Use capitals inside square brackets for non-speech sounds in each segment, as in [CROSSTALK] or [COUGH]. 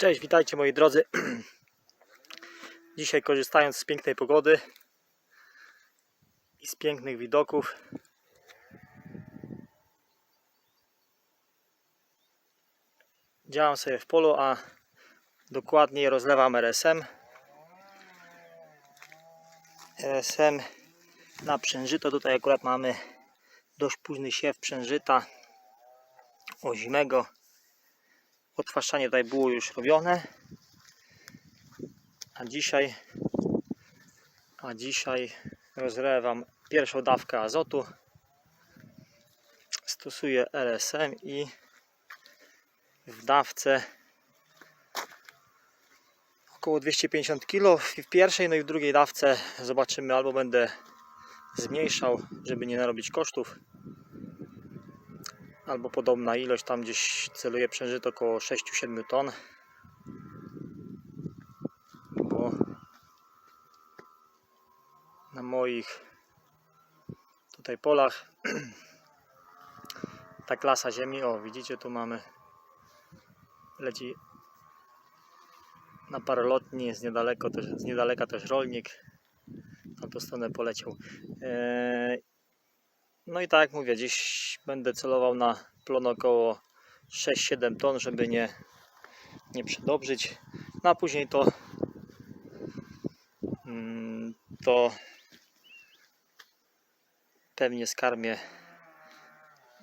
Cześć, witajcie moi drodzy. [CLEARS THROAT] Dzisiaj korzystając z pięknej pogody i z pięknych widoków działam sobie w polu, a dokładniej rozlewam RSM. RSM na przężyto. Tutaj akurat mamy dość późny siew przężyta ozimego. Odtwarzanie tutaj było już robione. A dzisiaj a dzisiaj rozlewam pierwszą dawkę azotu. Stosuję RSM i w dawce około 250 kg w pierwszej, no i w drugiej dawce zobaczymy albo będę zmniejszał, żeby nie narobić kosztów albo podobna ilość, tam gdzieś celuje przężyt około 6-7 ton. Bo na moich tutaj polach [CLEARS THROAT] ta klasa ziemi, o widzicie tu mamy leci na parolotni, z niedaleko też, z niedaleka też rolnik na tą stronę poleciał. Eee, no i tak jak mówię, dziś będę celował na plon około 6-7 ton, żeby nie, nie przedobrzyć. No a później to mm, to pewnie skarmię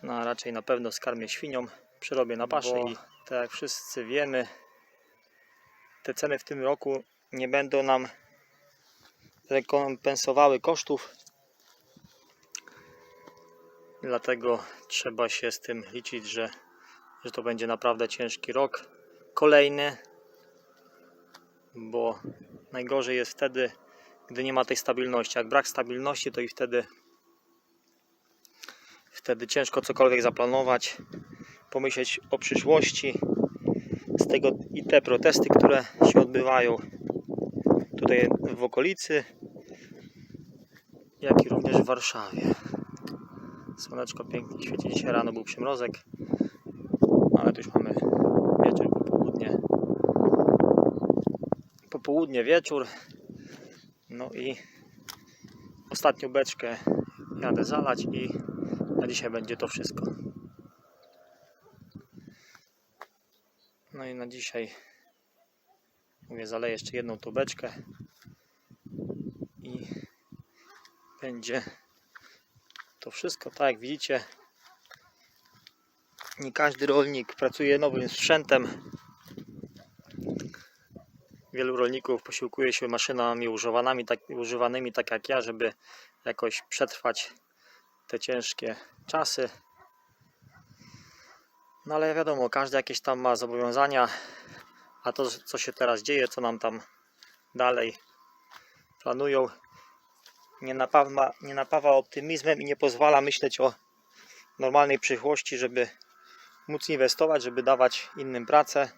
no a raczej na pewno skarmię świniom, przerobię na paszę i tak jak wszyscy wiemy te ceny w tym roku nie będą nam rekompensowały kosztów Dlatego trzeba się z tym liczyć, że, że to będzie naprawdę ciężki rok. Kolejny, bo najgorzej jest wtedy, gdy nie ma tej stabilności. Jak brak stabilności, to i wtedy, wtedy ciężko cokolwiek zaplanować, pomyśleć o przyszłości. Z tego i te protesty, które się odbywają tutaj w okolicy, jak i również w Warszawie. Słoneczko pięknie świeci. Dzisiaj rano był przymrozek, ale tu już mamy wieczór, popołudnie. Popołudnie, wieczór. No i ostatnią beczkę jadę zalać i na dzisiaj będzie to wszystko. No i na dzisiaj mówię, zaleję jeszcze jedną tą beczkę i będzie to wszystko, tak jak widzicie, nie każdy rolnik pracuje nowym sprzętem. Wielu rolników posiłkuje się maszynami używanymi tak, używanymi tak jak ja, żeby jakoś przetrwać te ciężkie czasy. No ale wiadomo, każdy jakieś tam ma zobowiązania, a to co się teraz dzieje, co nam tam dalej planują, nie napawa, nie napawa optymizmem i nie pozwala myśleć o normalnej przyszłości, żeby móc inwestować, żeby dawać innym pracę,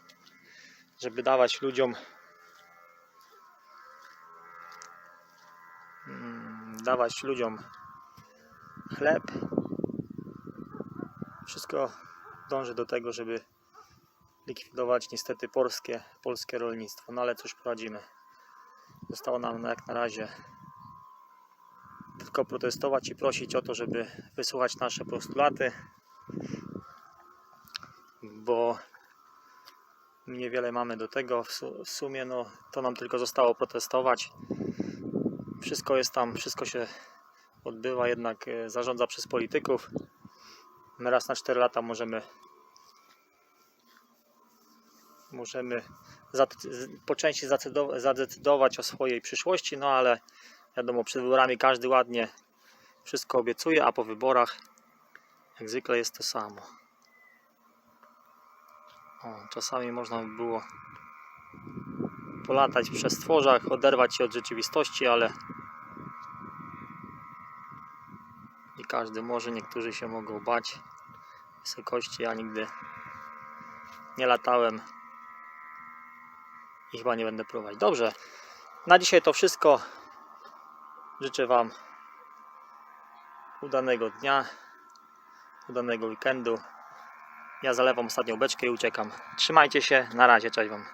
żeby dawać ludziom mm, dawać ludziom chleb. Wszystko dąży do tego, żeby likwidować niestety polskie, polskie rolnictwo. No ale cóż poradzimy. Zostało nam jak na razie tylko protestować i prosić o to, żeby wysłuchać nasze postulaty, bo niewiele mamy do tego. W su- w sumie no, to nam tylko zostało protestować. Wszystko jest tam, wszystko się odbywa, jednak e, zarządza przez polityków. My raz na 4 lata możemy możemy po części zadecydowa- zadecydować o swojej przyszłości, no ale Wiadomo, przed wyborami każdy ładnie wszystko obiecuje, a po wyborach jak zwykle jest to samo. O, czasami można by było polatać przez stworzach, oderwać się od rzeczywistości, ale nie każdy może, niektórzy się mogą bać wysokości. Ja nigdy nie latałem i chyba nie będę próbować. Dobrze, na dzisiaj to wszystko. Życzę Wam udanego dnia, udanego weekendu. Ja zalewam ostatnią beczkę i uciekam. Trzymajcie się, na razie, cześć Wam.